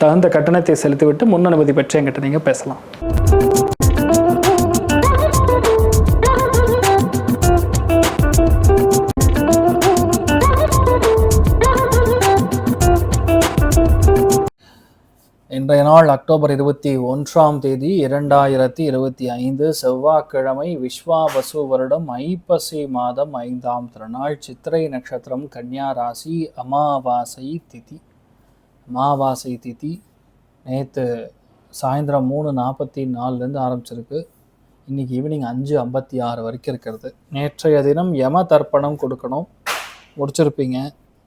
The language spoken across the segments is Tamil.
தகுந்த கட்டணத்தை செலுத்திவிட்டு முன் அனுமதி பெற்று என்கிட்ட நீங்கள் பேசலாம். இன்றைய நாள் அக்டோபர் இருபத்தி ஒன்றாம் தேதி இரண்டாயிரத்தி இருபத்தி ஐந்து. செவ்வாய்க்கிழமை விஸ்வாவசு வருடம் ஐப்பசி மாதம் ஐந்தாம் திருநாள் சித்திரை நட்சத்திரம் கன்னியா ராசி அமாவாசை திதி. மாவாசை திதி நேற்று சாயந்தரம் மூணு நாற்பத்தி நாலுலேருந்து ஆரம்பிச்சிருக்கு. இன்னைக்கு ஈவினிங் அஞ்சு ஐம்பத்தி ஆறு வரைக்கும் இருக்கிறது. நேற்றைய தினம் யம தர்ப்பணம் கொடுக்கணும். முடிச்சிருப்பீங்க.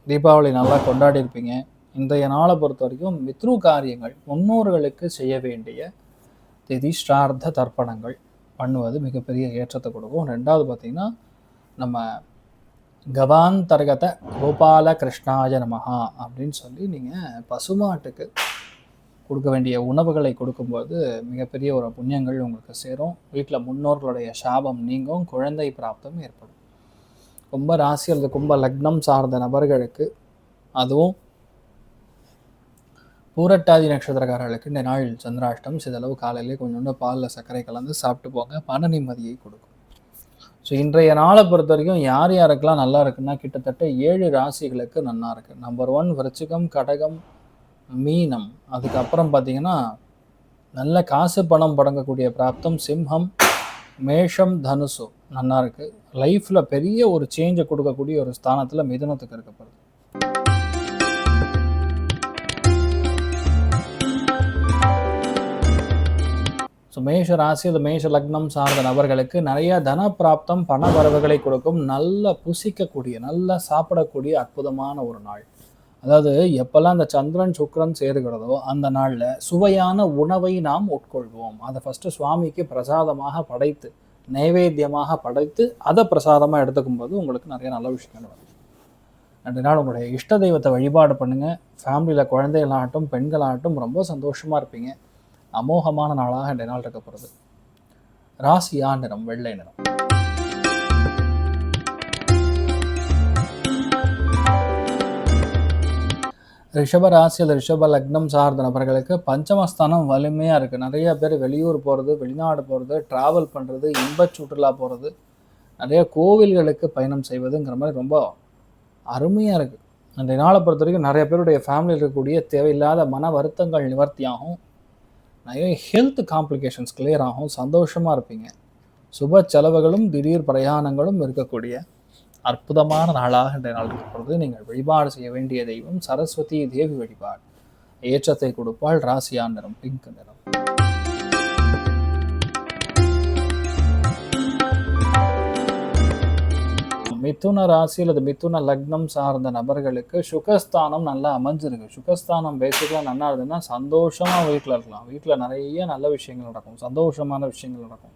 தீபாவளி நல்லா கொண்டாடி இருப்பீங்க. இன்றைய நாளை பொறுத்த வரைக்கும் மித்ரு காரியங்கள் முன்னோர்களுக்கு செய்ய வேண்டிய திதி ஸ்ரார்த்த தர்ப்பணங்கள் பண்ணுவது மிகப்பெரிய ஏற்றத்தை கொடுக்கும். ரெண்டாவது பார்த்திங்கன்னா நம்ம கவாந்தர்கத கோபால கிருஷ்ணாய நமஹா அப்படின்னு சொல்லி நீங்கள் பசுமாட்டுக்கு கொடுக்க வேண்டிய உணவுகளை கொடுக்கும்போது மிகப்பெரிய ஒரு புண்ணியங்கள் உங்களுக்கு சேரும். வீட்டில் முன்னோர்களுடைய சாபம் நீங்கும் குழந்தை பிராப்தம் ஏற்படும். கும்ப ராசி அல்லது கும்ப லக்னம் சார்ந்த நபர்களுக்கு அதுவும் பூரட்டாதி நட்சத்திரக்காரர்களுக்கு இந்த நாள் சந்திராஷ்டம் சிதளவு காலையிலே கொஞ்சோண்டு பாலில் சர்க்கரை கலந்து சாப்பிட்டு போங்க. பண நிம்மதியை கொடுக்கும். ஸோ இன்றைய நாளை பொறுத்த வரைக்கும் யார் யாருக்கெல்லாம் நல்லா இருக்குன்னா கிட்டத்தட்ட ஏழு ராசிகளுக்கு நல்லா இருக்கு. நம்பர் ஒன் விருச்சிகம் கடகம் மீனம். அதுக்கப்புறம் பார்த்தீங்கன்னா நல்ல காசு பணம் படங்கக்கூடிய பிராப்தம் சிம்ஹம் மேஷம் தனுசு நல்லா இருக்கு. லைஃப்பில் பெரிய ஒரு சேஞ்சை கொடுக்கக்கூடிய ஒரு ஸ்தானத்தில் மிதுனத்துக்கு இருக்கப்படுது ஸோ மேஷ ராசி அது மேஷ லக்னம் சார்ந்த நபர்களுக்கு நிறைய தன பிராப்தம் பண வரவுகளை கொடுக்கும் நல்ல புசிக்கக்கூடிய நல்லா சாப்பிடக்கூடிய அற்புதமான ஒரு நாள். அதாவது எப்பெல்லாம் அந்த சந்திரன் சுக்கரன் சேருகிறதோ அந்த நாளில் சுவையான உணவை நாம் உட்கொள்வோம். அதை ஃபஸ்ட்டு சுவாமிக்கு பிரசாதமாக படைத்து நைவேத்தியமாக படைத்து அதை பிரசாதமாக எடுத்துக்கும் போது உங்களுக்கு நிறைய நல்ல விஷயங்கள் வரும். ரெண்டு நாள் உங்களுடைய இஷ்ட தெய்வத்தை வழிபாடு பண்ணுங்கள் ஃபேமிலியில் குழந்தைகளாகட்டும் பெண்களாகட்டும் ரொம்ப சந்தோஷமாக இருப்பீங்க. அமோகமான நாளாக இந்த நாள் இருக்க போகிறது ராசியா நிறம் வெள்ளை நிறம். ரிஷப ராசி அல்லது ரிஷப லக்னம் சார்ந்த நபர்களுக்கு பஞ்சமஸ்தானம் வலிமையாக இருக்குது நிறைய பேர் வெளியூர் போகிறது வெளிநாடு போகிறது ட்ராவல் பண்ணுறது இன்ப சுற்றுலா போகிறது நிறைய கோவில்களுக்கு பயணம் செய்வதுங்கிற மாதிரி ரொம்ப அருமையாக இருக்குது அந்த நாளை பொறுத்த வரைக்கும் நிறைய பேருடைய ஃபேமிலியில் இருக்கக்கூடிய தேவையில்லாத மன வருத்தங்கள் நிவர்த்தியாகும். நிறைய ஹெல்த் காம்ப்ளிகேஷன்ஸ் கிளியர் ஆகும் சந்தோஷமாக இருப்பீங்க. சுப செலவுகளும் திடீர் பிரயாணங்களும் இருக்கக்கூடிய அற்புதமான நாளாக இன்றைய நாள் இருக்கிறது. நீங்கள் வழிபாடு செய்ய வேண்டிய தெய்வம் சரஸ்வதி தேவி வழிபாடு. ஏற்றத்தை கொடுப்பால் ராசியா நிறம் பிங்க் நிறம். மிதுன ராசி அல்லது மிதுன லக்னம் சார்ந்த நபர்களுக்கு சுகஸ்தானம் நல்லா அமைஞ்சிருக்கு. சுகஸ்தானம் பேசிக்கலாம் நல்லா இருந்ததுன்னா சந்தோஷமாக வீட்டில் இருக்கலாம். வீட்டில் நிறைய நல்ல விஷயங்கள் நடக்கும். சந்தோஷமான விஷயங்கள் நடக்கும்.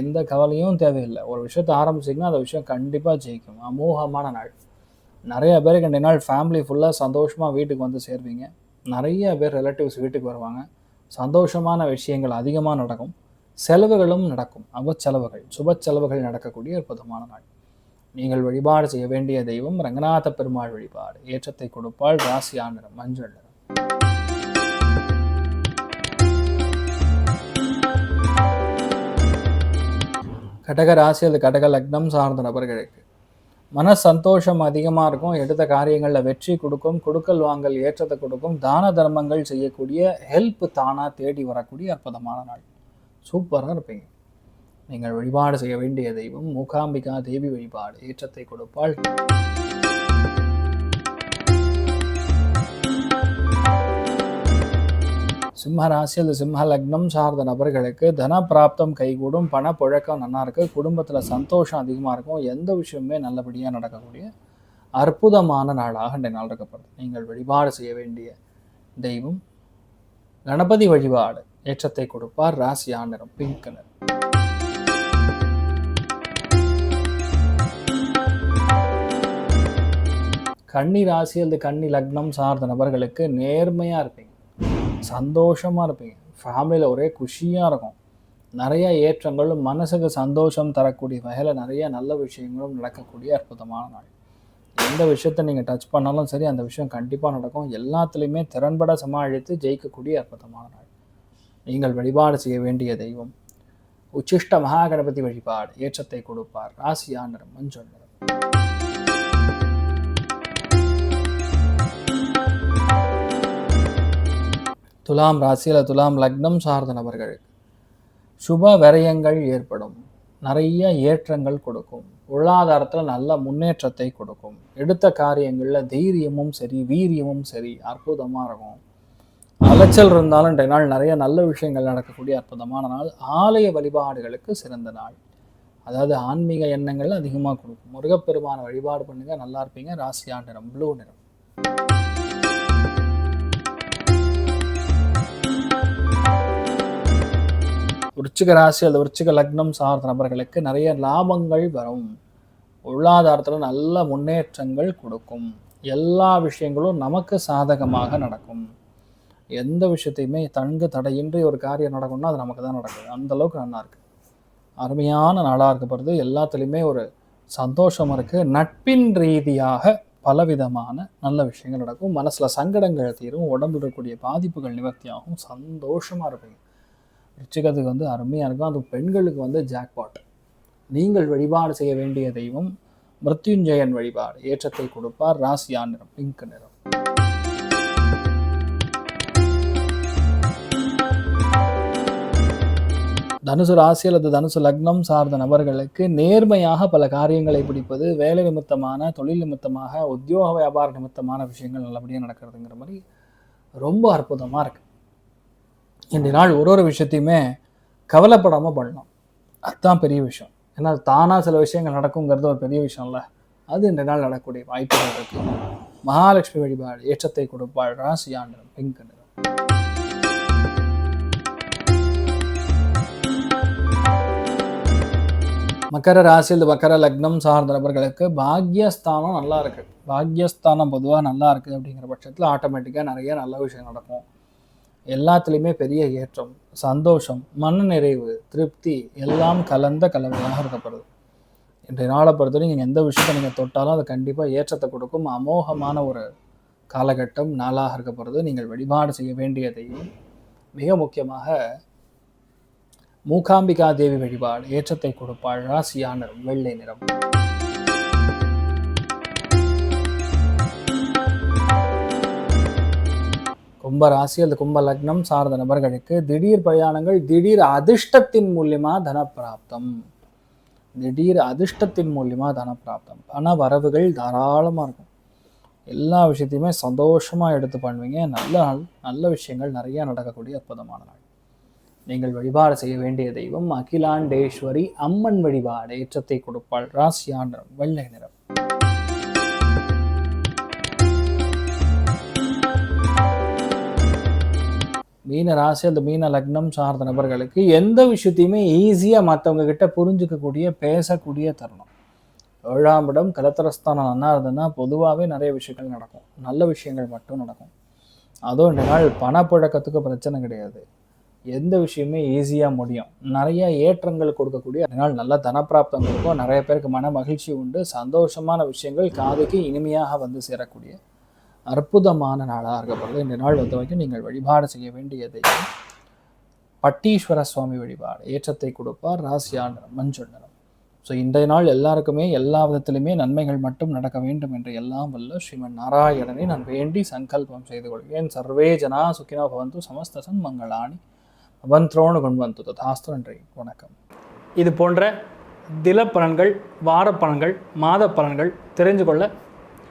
எந்த கவலையும் தேவையில்லை. ஒரு விஷயத்தை ஆரம்பிச்சிங்கன்னா அந்த விஷயம் கண்டிப்பாக ஜெயிக்கும். அமோகமான நாள். நிறைய பேருக்கு ரெண்டு நாள் ஃபேமிலி ஃபுல்லாக சந்தோஷமாக வீட்டுக்கு வந்து சேர்வீங்க. நிறைய பேர் ரிலேட்டிவ்ஸ் வீட்டுக்கு வருவாங்க. சந்தோஷமான விஷயங்கள் அதிகமாக நடக்கும். செலவுகளும் நடக்கும். அவ செலவுகள் சுப செலவுகள் நடக்கக்கூடிய அற்புதமான நாள். நீங்கள் வழிபாடு செய்ய வேண்டிய தெய்வம் ரங்கநாத பெருமாள் வழிபாடு. ஏற்றத்தை கொடுப்பாள் ராசியா நிறம் மஞ்சள் நிறம். கடக ராசி அல்லது கடக லக்னம் சார்ந்த நபர்களுக்கு. மன சந்தோஷம் அதிகமாக இருக்கும். எடுத்த காரியங்களில் வெற்றி கொடுக்கும். கொடுக்கல் வாங்கல் ஏற்றத்தை கொடுக்கும். தான தர்மங்கள் செய்யக்கூடிய ஹெல்ப் தானாக தேடி வரக்கூடிய அற்புதமான நாள். சூப்பராக இருப்பீங்க. நீங்கள் வழிபாடு செய்ய வேண்டிய தெய்வம் மூகாம்பிகா தேவி வழிபாடு ஏற்றத்தை கொடுப்பாள். சிம்ம ராசி அல்லது சிம்ம லக்னம் சார்ந்த நபர்களுக்கு தன பிராப்தம் கைகூடும் பண புழக்கம் நல்லா இருக்கு குடும்பத்தில் சந்தோஷம் அதிகமாக இருக்கும் எந்த விஷயமுமே நல்லபடியாக நடக்கக்கூடிய அற்புதமான நாளாக இந்த நாள் இருக்கப்படுது. நீங்கள் வழிபாடு செய்ய வேண்டிய தெய்வம் கணபதி வழிபாடு ஏற்றத்தை கொடுப்பார் ராசியா நிறம் பிங்க் கலர் கன்னி ராசி அல்லது கன்னி லக்னம் சார்ந்த நபர்களுக்கு நேர்மையாக இருப்பீங்க. சந்தோஷமாக இருப்பீங்க. ஃபேமிலியில் ஒரே குஷியாக இருக்கும். நிறைய ஏற்றங்களும் மனசுக்கு சந்தோஷம் தரக்கூடிய வகையில் நிறைய நல்ல விஷயங்களும் நடக்கக்கூடிய அற்புதமான நாள். எந்த விஷயத்தை நீங்கள் டச் பண்ணாலும் சரி அந்த விஷயம் கண்டிப்பாக நடக்கும். எல்லாத்துலேயுமே திறன்பட சமாளித்து ஜெயிக்கக்கூடிய அற்புதமான நாள். நீங்கள் வழிபாடு செய்ய வேண்டிய தெய்வம். உச்சிஷ்ட மகா கணபதி வழிபாடு ஏற்றத்தை கொடுப்பார். ராசியா நிறம் மஞ்சள் நிறம். துலாம் ராசியில் துலாம் லக்னம் சார்ந்த நபர்களுக்கு சுப விரயங்கள் ஏற்படும். நிறைய ஏற்றங்கள் கொடுக்கும். பொருளாதாரத்தில் நல்ல முன்னேற்றத்தை கொடுக்கும். எடுத்த காரியங்களில் தைரியமும் சரி வீரியமும் சரி அற்புதமாக இருக்கும். அலைச்சல் இருந்தாலும் இன்றைய நாள் நிறைய நல்ல விஷயங்கள் நடக்கக்கூடிய அற்புதமான நாள். ஆலய வழிபாடுகளுக்கு சிறந்த நாள். அதாவது ஆன்மீக எண்ணங்கள் அதிகமாக கொடுக்கும். முருகப்பெருமான வழிபாடு பண்ணுங்கள் நல்லா இருப்பீங்க. ராசியா நிறம் ப்ளூ நிறம். விருச்சிக ராசி அல்லது விருச்சிக லக்னம் சார்ந்த நபர்களுக்கு நிறைய லாபங்கள் வரும். பொருளாதாரத்தில் நல்ல முன்னேற்றங்கள் கொடுக்கும். எல்லா விஷயங்களும் நமக்கு சாதகமாக நடக்கும். எந்த விஷயத்தையுமே தங்கு தடையின்றி ஒரு காரியம் நடக்கும்னா அது நமக்கு தான் நடக்குது. அந்தளவுக்கு நல்லா இருக்குது அருமையான நாளாக இருக்கப்படுது எல்லாத்துலேயுமே ஒரு சந்தோஷம் இருக்கு. நட்பின் ரீதியாக பலவிதமான நல்ல விஷயங்கள் நடக்கும். மனசில் சங்கடங்கள் தீரும். உடம்புல இருக்கக்கூடிய பாதிப்புகள் நிவர்த்தியாகும். சந்தோஷமாக இருப்பீங்க. ரிச்சிகத்துக்கு வந்து அருமையாக இருக்கும். அது பெண்களுக்கு வந்து ஜாக்பாட் நீங்கள் வழிபாடு செய்ய வேண்டிய தெய்வம் மிருத்யுஞ்சயன் வழிபாடு. ஏற்றத்தை கொடுப்பார். ராசியா நிறம் பிங்க் நிறம். தனுசு ராசி அல்லது தனுசு லக்னம் சார்ந்த நபர்களுக்கு நேர்மையாக பல காரியங்களை பிடிப்பது வேலை நிமித்தமான தொழில் நிமித்தமாக உத்தியோக வியாபார நிமித்தமான விஷயங்கள் நல்லபடியாக நடக்கிறதுங்கிற மாதிரி ரொம்ப அற்புதமாக இருக்கு. இந்த நாள் ஒரு ஒரு விஷயத்தையுமே கவலைப்படாமல் பண்ணணும். அதுதான் பெரிய விஷயம். ஏன்னா தானாக சில விஷயங்கள் நடக்குங்கிறது ஒரு பெரிய விஷயம் இல்லை அது இந்த நாள் நடக்கக்கூடிய வாய்ப்புகள் இருக்கு. மகாலட்சுமி வழிபாடு ஏற்றத்தை கொடுப்பாள் ராசியாண்டிரம் பிங்க் மக்கர ராசி மக்கர லக்னம் சார்ந்த நபர்களுக்கு பாக்யஸ்தானம் நல்லா இருக்கு. பாக்யஸ்தானம் பொதுவாக நல்லா இருக்கு அப்படிங்கிற பட்சத்தில் ஆட்டோமேட்டிக்காக நிறைய நல்ல விஷயம் நடக்கும். எல்லாத்துலேயுமே பெரிய ஏற்றம் சந்தோஷம் மன நிறைவு திருப்தி எல்லாம் கலந்த கலவையாக இருக்கப்படுது. இன்றைய நாளை பொறுத்தவரை நீங்கள் எந்த விஷயத்தை நீங்கள் தொட்டாலும் அது கண்டிப்பாக ஏற்றத்தை கொடுக்கும். அமோகமான ஒரு காலகட்டம் நாளாக இருக்கப்படுறது நீங்கள் வழிபாடு செய்ய வேண்டிய தெய்வம் மிக முக்கியமாக மூகாம்பிகா தேவி வழிபாடு ஏற்றத்தை கொடுப்பாள் ராசியான வெள்ளை நிறம். கும்ப ராசி அல்லது கும்ப லக்னம் சார்ந்த நபர்களுக்கு திடீர் பிரயாணங்கள் திடீர் அதிர்ஷ்டத்தின் மூலியமா தனப்பிராப்தம். திடீர் அதிர்ஷ்டத்தின் மூலியமா தனப்பிராப்தம். பண வரவுகள் தாராளமாக இருக்கும். எல்லா விஷயத்தையுமே சந்தோஷமாக எடுத்து பண்ணுவீங்க. நல்ல நாள் நல்ல விஷயங்கள் நிறைய நடக்கக்கூடிய அற்புதமான நாள். நீங்கள் வழிபாடு செய்ய வேண்டிய தெய்வம் அகிலாண்டேஸ்வரி அம்மன் வழிபாடு ஏற்றத்தை கொடுப்பாள். ராசியா வெள்ளை நிறம். மீன ராசி அந்த மீன லக்னம் சார்ந்த நபர்களுக்கு எந்த விஷயத்தையுமே ஈஸியாக மற்றவங்க கிட்ட புரிஞ்சுக்கக்கூடிய பேசக்கூடிய தருணம். ஏழாம் இடம் கலத்தரஸ்தானம். நல்லா இருந்ததுன்னா பொதுவாகவே நிறைய விஷயங்கள் நடக்கும். நல்ல விஷயங்கள் மட்டும் நடக்கும். அதுவும் இந்த நாள் பணப்புழக்கத்துக்கு பிரச்சனை கிடையாது. எந்த விஷயமே ஈஸியாக முடியும். நிறைய ஏற்றங்கள் கொடுக்கக்கூடிய அதனால் நல்ல தனப்பிராப்தம் இருக்கும் நிறைய பேருக்கு மன மகிழ்ச்சி உண்டு. சந்தோஷமான விஷயங்கள் காதுக்கு இனிமையாக வந்து சேரக்கூடிய அற்புதமான நாளாக இருக்கப்படுது இந்த நாள் வந்து வரைக்கும் நீங்கள் வழிபாடு செய்ய வேண்டியதை பட்டீஸ்வர சுவாமி வழிபாடு ஏற்றத்தை கொடுப்பார் ராசியான மஞ்சள் ஸோ இன்றைய நாள் எல்லாருக்குமே எல்லா விதத்திலுமே நன்மைகள் மட்டும் நடக்க வேண்டும் என்று எல்லாம் வல்ல ஸ்ரீமன் நாராயணனை நான் வேண்டி சங்கல்பம் செய்து கொள்கிறேன். சர்வே ஜனா சுக்கினா பவந்து சமஸ்தசன் மங்களாணி அவந்த்ரோணு குண்வந்து ததாஸ்து நன்றி வணக்கம். இது போன்ற தில பலன்கள் வார பலன்கள் மாத பலன்கள் தெரிஞ்சு கொள்ள